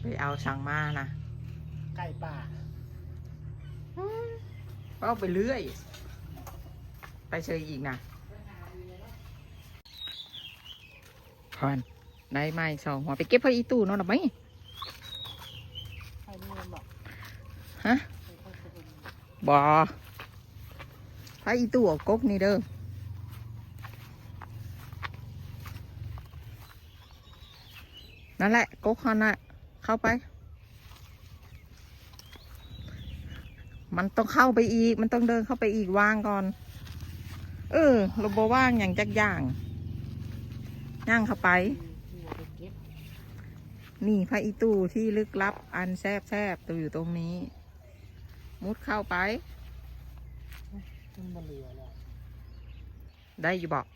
ไปเอาสั่งมานะไก่ป่าเอาไปเรื่อย ไปเชยอีกนะพอนได้ไม้สองหัวไปเก็บพออีตู้เนอนหรือไหมไอ้นี่มันบอกฮะบอพออีตู้เอากกนี่เด้อนั่นแหละกกฮอนน่ะ เข้าไป มันต้องเข้าไปอีก มันต้องเดินเข้าไปอีกวางก่อน เออเราบว่างอย่างจักอย่างย่างเข้าไป นี่พระอีตูที่ลึกลับ อันแซบแซบตัวอยู่ตรงนี้ มุดเข้าไป ได้อยู่บอก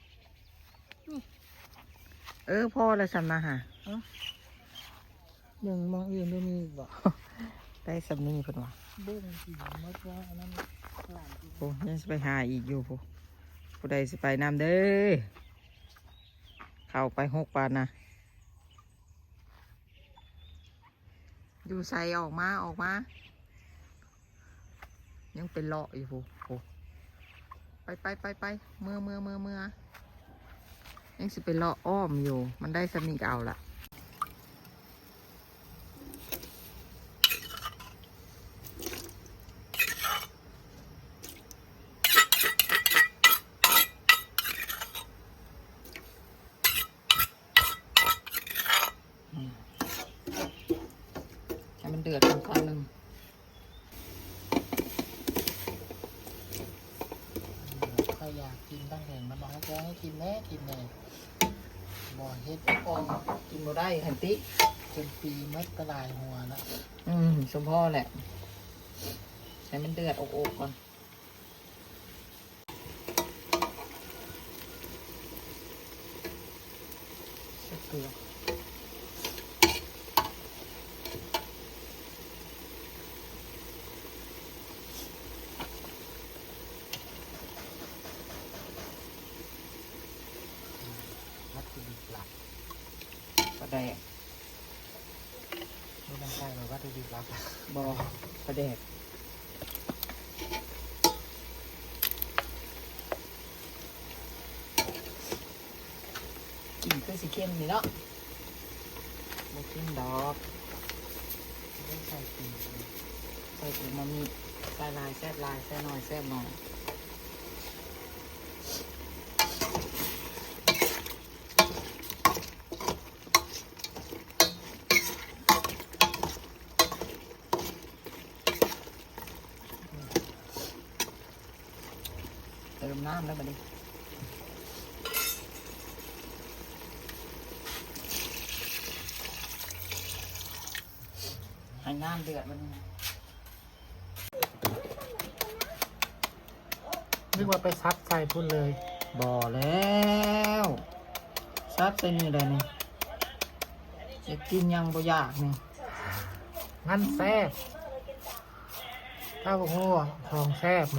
เออพ่อเลยสำนะฮะ ยังมองอื่นไม่มีอีกบ่ได้สำนีเพิ่นว่าเบิ้งสีมดว่าอันนั้นหลานที่โอ้ยังสิไปหาอีกอยู่ผู้ผู้ใดสิไปนำเด้อเข้าไปหกปานนะอยู่ใส่ออกมาออกมา ยังเป็นเลาะอยู่ผู้ผู้ไปไปไปไปเมื่อเมื่อเมื่อเมื่อยังสิเป็นเลาะอ้อมอยู่ มันได้สำนีก็เอาละ เดือดสักพักหนึ่งใครอยากกินตั้งแต่มันบอกให้แกให้กินแน่กินแน่บ่เฮ็ดออกกินบ่ได้หันติจนปีมัดกระลายหัวแล้วอืมสมพ่อแหละให้มันเดือดอกๆก่อนใส่เกลือ วัตถุดิบหลัก ปลาแดก ไม่ต้องใส่หรอกวัตถุดิบหลักบอปลาแดกกินคือสีเข้มนี่เนาะบ่เข้มดอกไม่ต้องใส่ปีกใส่ถุงมามีใส่ลายแซบลายแซ่น้อยแซบหน่อย ติมน้ำแล้วบัดนี้ให้น้ำเดือดมันนึกว่าไปซับใส่พุ่นเลย บ่แล้วซัดใส่นี่เลยนี่อยากกินยังบ่อยากนี่งั้นแซ่บถ้าบอกว่าของแซ่บไห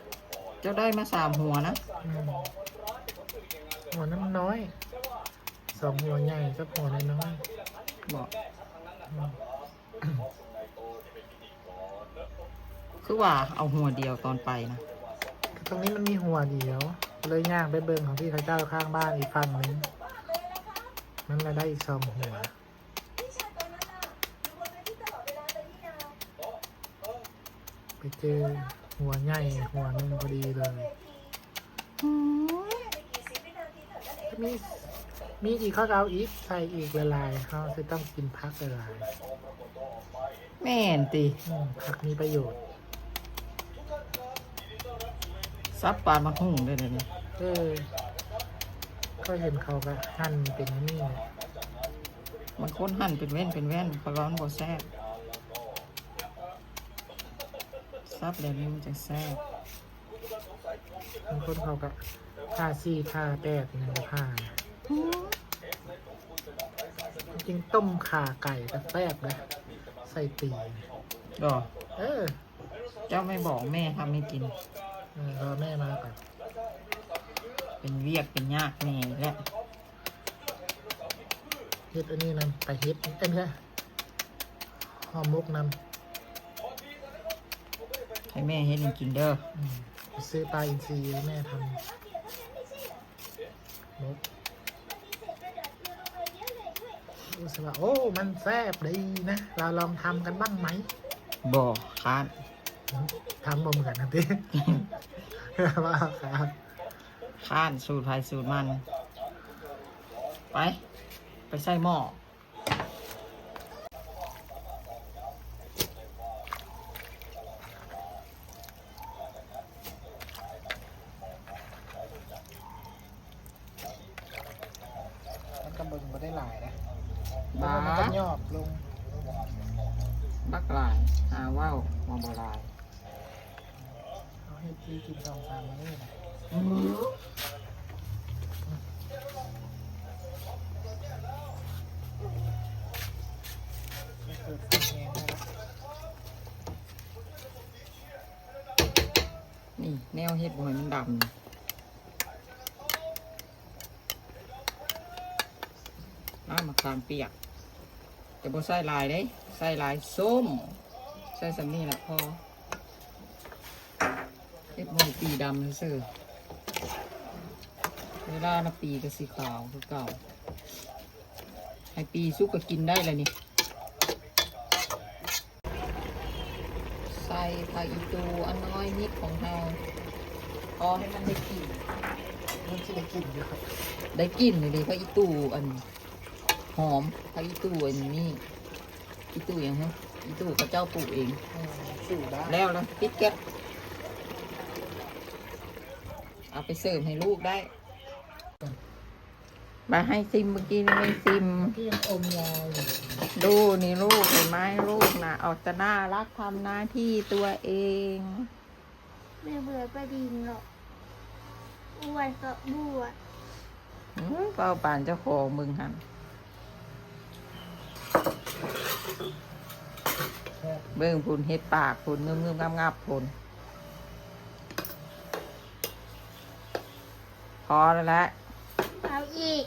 มาสามหัวนะอืมหัวน้ำน้อย สองหัวใหญ่กับหัวน้อยบอกๆอืมคือว่าเอาหัวเดียวตอนไปนะตรงนี้มันมีหัวเดียว เลยย่างไปเบิ่งของพี่เขาเจ้าข้างบ้านอีกฝั่งหนึงมันเลยได้อีกสองหัว ไปเจอหัวใหญ่หัวหนึ่งพอดีเลยมีมีอีกเขาก็เอาอีกใส่อีกละลายเขาจะต้องกินพักละลายแม่นติอืมผักมีประโยชน์ซับปลามาหุ่งได้เลยนี่เออก็เห็นเขาก็หั่นเป็นอันนี่ มันค้นหั่นเป็นแว่นเป็นแว่นปลาร้อนบ่แซ่บ อ ซับแบบนี้มันจะแซ่บบางคนเขาก็ผ้าซี่ผ้าแปดเนี่ยผ้าจริงๆต้มขาไก่กับแฟบนะใส่ตีนดอเออ เจ้าไม่บอกแม่ทำไม่กินเออรอแม่มาก่อนเป็นเวียกเป็นยากแม่อีกแล้วเฮ็ดอันนี้นำไปเฮ็ดเอ็นแค่ห่อหมกน ให้แม่เฮ็ดให้กินเด้อำอืมไปซื้อปลาอินทรีย์ให้แม่ทำหมกรู้สึกว่าโอ้ มันแซ่บดีนะ เราลองทำกันบ้างไหมบอกค้านทำบ่เหมือนกันทีว่าครับค้านสูตรไทยสูตรมัน ไป ไปใส่หม้อ มันก็เบิ่งมาได้หลาย นะบ้ามันก็ยอบลง บักหลายหาว่าวมาบลายเอาให้พี่กินสองสามมื้อนะอือเปิดไฟแห้งได้แล้วนี่ แนวเฮ็ดบ่ให้มันดำ นี่น้ำมะขามเปียกแต่บ่ใส่ลายเด้ใส่ลายส้ม ใส่สำนี่แหละพอเฮ็ดบ่ให้ปีดำซื่อเวลานะปีก็สีขาวคือเก่าให้ปีสุกก็กินได้เลยนี่ ใส่ผักอีตูอันน้อยนิดของเราพอให้มันได้กลิ่นมันจะได้กลิ่นอยู่ครับ ได้กลิ่นเลยดิผักอีตูอัน หอมผักอีตูอันนี้อีตูอย่างฮะอีตูกับเจ้าปลูกเองอืมสูได้แล้วแล้วปิดแก๊สเอาไปเสิร์ฟให้ลูกได้ มาให้ซิมเมื่อกี้นี่ไม่ซิม ที่ยังอมยาวอยู่ดูนี่ลูกเห็นไหมลูกนะออกจะน่ารักทำหน้าที่ตัวเอง ไม่เบื่อก็ดินหรอกอ้วนก็บวชอืมเป้าป่านเจ้าของมึงหัน เบิ่งพุนเฮ็ดปากพุนเงืมเงืมงับงับพุนพอแล้วแหละเอาอีก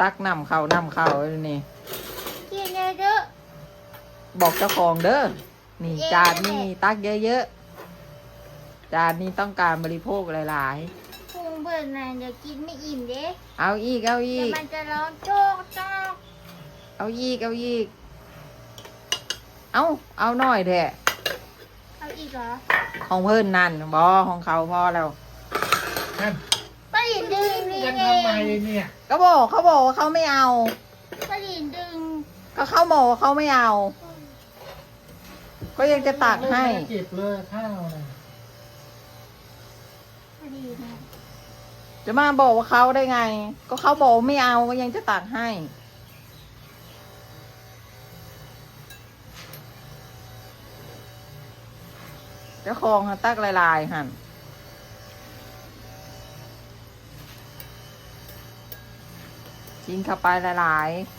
ตักน้ำเข้าน้ำเข้าไว้นี่กินเยอะบอกเจ้าของเด้อ นี่เย้จานนี่ตักเยอะๆ จานนี้ต้องการบริโภคหลายๆพุงเบื่อน่ะเดี๋ยวกินไม่อิ่มเด้ๆเอาอีกเอาอีเดี๋ยวกมันจะร้องโจกโจกเอาอีกเอาอีก เอาเอาหน่อยแท้เอาอีกเหรอของเพิ่นนั่นบอของเขาพอแล้วนั่นป้าหลินดึงนี่ยังเอทำไมงเนี่ยก็บอกเขาบอกว่าเขาไม่เอา ป้าหลินดึงก็เขาบอกว่าเขาไม่เอา ก็ยังจะตักให้ ไม่ได้เก็บเลยข้าวนะป้าหลินน่ะจะมาบอกว่าเขาได้ไง ก็เขาบอกว่าไม่เอาก็ยังจะตักให้ จ้าของหันตักลายๆหันกินเข้าไปหลายๆ